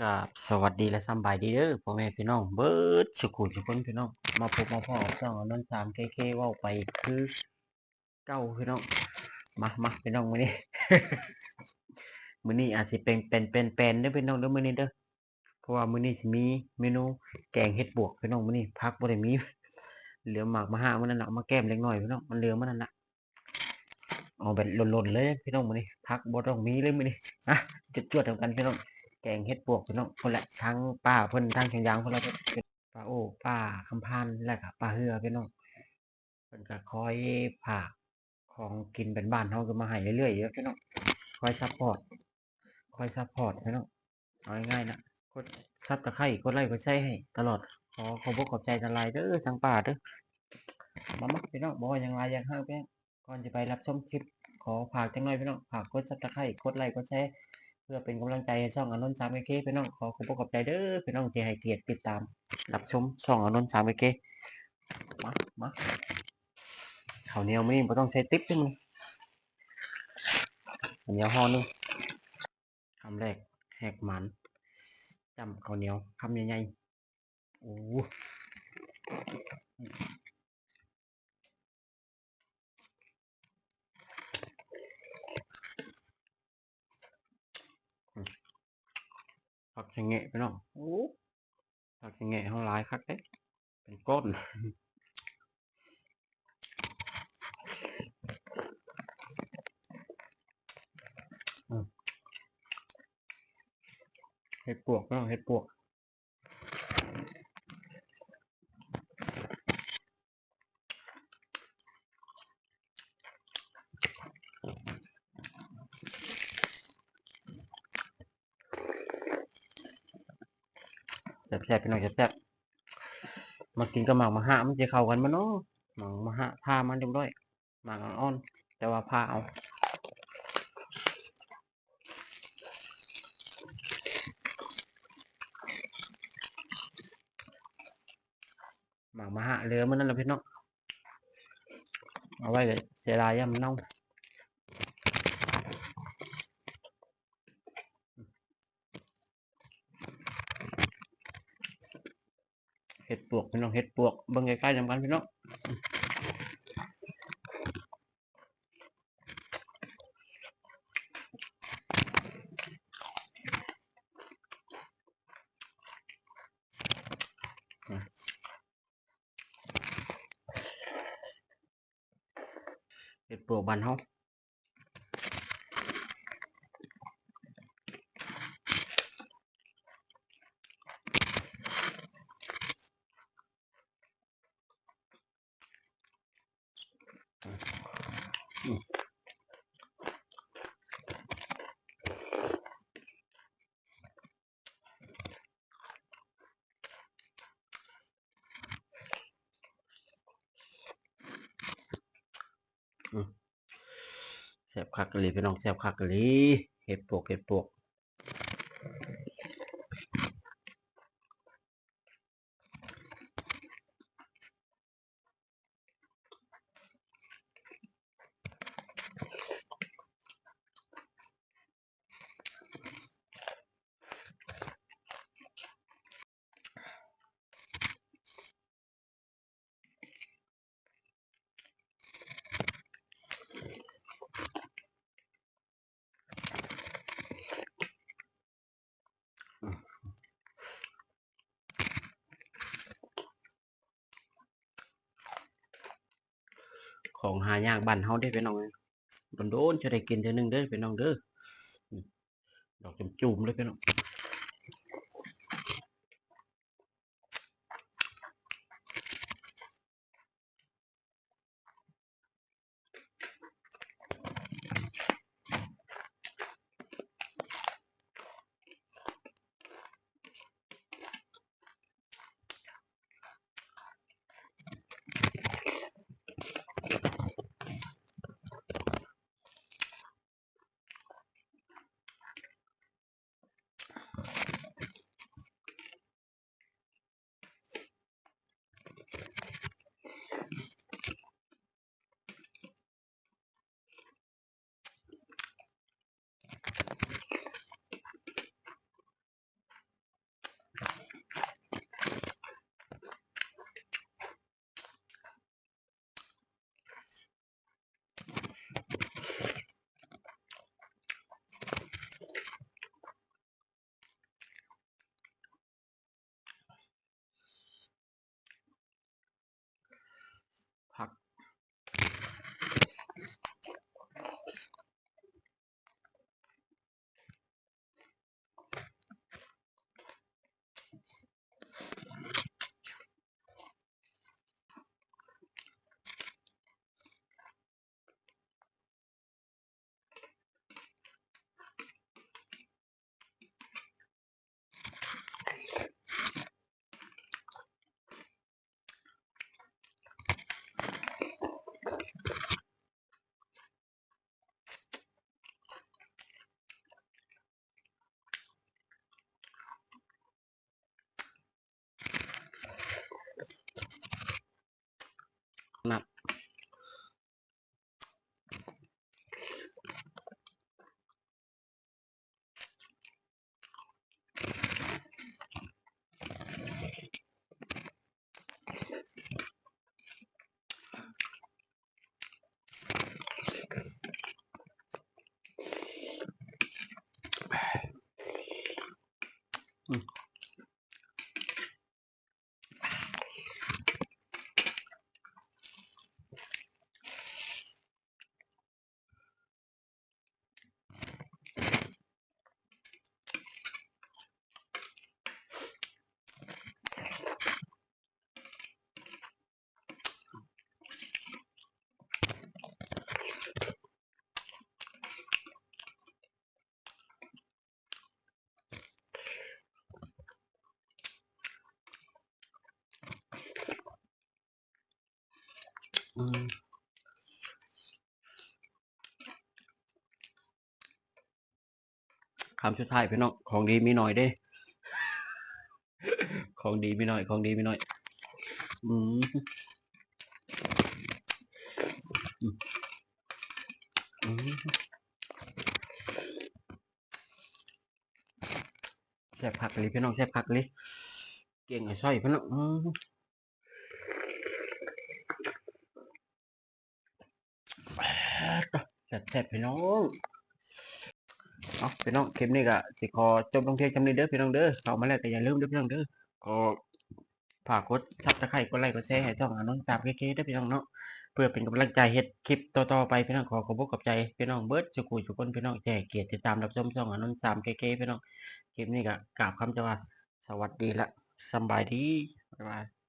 กับสวัสดีและสบายดีเด้อพ่อแม่พี่น้องเบิดสุขุทุกคนพี่น้องมาพบมาพ่อช่องนันสามเคเคว่าไปคือเก้าพี่น้องมามาพี่น้องมือนี้มือนี้อาจสิเป็นเป็นเป็นเป็นเด้อพี่น้องเด้อมือนี้เด้อเพราะว่ามือนี้สิมีเมนูแกงเห็ดบวกพี่น้องมือนี้พักบ่ได้มีเหลือหมากมาห้ามื้อนั้นน่ะมาแก้มเล็กน้อยพี่น้องมันเหลือมื้อนั้นน่ะเอาแบบหล่นๆเลยพี่น้องมือนี้พักบ่ต้องมีเลยมือนี้นะจวดๆทำกันพี่น้อง แกงเฮ็ดปวกพี่น้องคนละทั้งป้าเพิ่นทั้งเชียงยางคนละเพิ่นเป็นป้าโอ้ป้าคำพันแล้วก็ป้าเฮือพี่น้องเพิ่นก็คอยผ่าของกินเป็นบ้านเฮาก็มาให้เรื่อยๆเยอะพี่น้องคอยซัพพอร์ตคอยซัพพอร์ตพี่น้องเอาง่ายๆนะกดซับตะไคร้กดไลค์กดแชร์ให้ ตลอดขอขอบคุณขอบใจทางไลน์เด้อทางป้าเด้อมามาพี่น้องบ่ว่าอย่างไรอย่างห้าแป้งก่อนจะไปรับชมคลิปขอฝากจังหน่อยพี่น้องฝากกดซับตะไคร้กดไลค์กดแชร์ พื่อเป็นกำลังใจให้ช่องอนนท์สามเอเคพี่น้องขอขอบคุณขอบใจเด้อพี่น้องที่ให้เกียรติติดตามรับชมช่องอนนท์สามเอเคมามาข้าวเหนียวไม่บ่ต้องใช้ติ๊บด้วยมึงข้าวเหนียวห่อนึงคำแรกแหกหมันจำข้าวเหนียวคำใหญ่ๆโอ้โหผัก ชะเงะพี่น้องโอ้ผักชะเงะห้องลายคักเอ๊ะเป็นก้นเห็ดปวกเนาะเห็ดปวก แซ่บๆพี่น้องแซ่บๆมากินกับหมากมาหะมันจะเข้ากันมั้เนาะหมากมาหะผ้ามันเรียบร้อยหมากอ่อนๆแต่ว่าผ้าเอาหมากมาหะเหลือมันนั่นแหละพี่น้องเอาไว้เลยเสียดายยำเน่า ห็ดปวกพี่น้องเห็ดปวกเบิ่งใกล้ๆจำกันพี่น้องเห็ดปวกบานเฮา แซบคักกะหรี่พี่น้องแซบคักกะหรี่เห็ดปวกเห็ดปวก ของหายากบ้านเฮาได้ไปน้องโดนๆจะได้กินเท่านึงเด้อไปน้องเด้อดอกจุ่มๆเลยไปน้อง คำสุดท้ายพี่น้องของดีมีหน่อยเด้ ของดีมีหน่อย ของดีมีหน่อย อืมอืมอืมแซ่บผักเลยพี่น้องแซ่บผักเลย เก่งไอ้สร้อยพี่น้องอืม แซ่บแซ่บพี่น้องเอาพี่น้องคลิปนี้ก็สิขอจบลงเพียงจำนี้เด้อพี่น้องเด้อเข้ามาแล้วแต่อย่าลืมเด้อพี่น้องเด้อขอฝากกดซับสไครต์กดไลค์กดแชร์ให้ช่องอานนท์สามเคเคเด้อพี่น้องเนาะเพื่อเป็นกำลังใจเฮ็ดคลิปต่อๆไปพี่น้องขอขอบคุณขอบใจพี่น้องเบิร์ดสุขุยทุกคนพี่น้องแจกเกียรติติดตามรับชมช่องอานนท์สามเก๋ๆพี่น้องคลิปนี้ก็กราบคำจะว่าสวัสดีละสบายดีบ๊ายบาย